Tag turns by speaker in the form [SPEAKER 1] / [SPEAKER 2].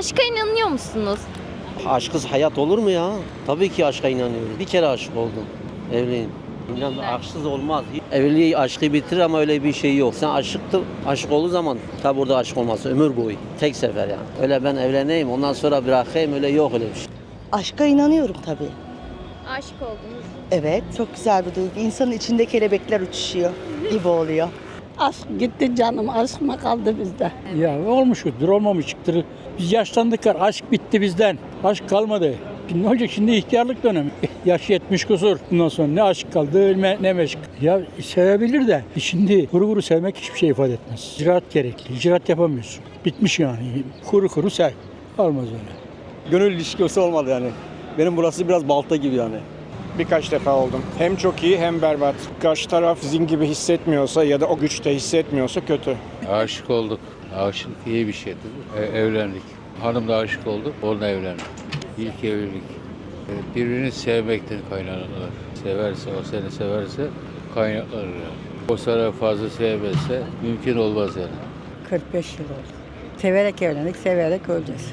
[SPEAKER 1] Aşka inanıyor musunuz?
[SPEAKER 2] Aşksız hayat olur mu ya? Tabii ki aşka inanıyorum. Bir kere aşık oldum. Evliyim. İnan aşksız olmaz. Evliliği aşkı bitirir ama öyle bir şey yok. Sen aşıktı, aşık olduğu zaman tabi burada aşık olmaz. Ömür boyu. Tek sefer yani. Öyle ben evleneyim ondan sonra bırakayım öyle yok öyle bir şey.
[SPEAKER 3] Aşka inanıyorum tabii.
[SPEAKER 1] Aşık oldunuz.
[SPEAKER 3] Evet, çok güzel bir duygu. İnsanın içinde kelebekler uçuşuyor gibi oluyor.
[SPEAKER 4] Aşk gitti canım, aşk mı kaldı bizde?
[SPEAKER 5] Ya olmuştur, olmamıştır. Biz yaşlandık, aşk bitti bizden. Aşk kalmadı. Ne olacak şimdi ihtiyarlık dönemi. Yaş 70 kusur. Bundan sonra ne aşk kaldı ne, ne meşk. Ya sevebilir de şimdi kuru kuru sevmek hiçbir şey ifade etmez. İcraat gerekli. İcraat yapamıyorsun. Bitmiş yani. Kuru kuru sev. Olmaz öyle.
[SPEAKER 6] Gönül ilişkisi olmadı yani. Benim burası biraz balta gibi yani.
[SPEAKER 7] Birkaç defa oldum. Hem çok iyi hem berbat. Karşı taraf sizin gibi hissetmiyorsa ya da o güçte hissetmiyorsa kötü.
[SPEAKER 8] Aşık olduk. Aşık iyi bir şeydir. E, evlendik. Hanım da aşık oldu. Onunla evlendik. İlk evlilik. E, birbirini sevmekten kaynaklanır. Severse, o seni severse kaynaklanır yani. O sana fazla sevmezse mümkün olmaz yani.
[SPEAKER 4] 45 yıl oldu. Severek evlendik, severek öleceğiz.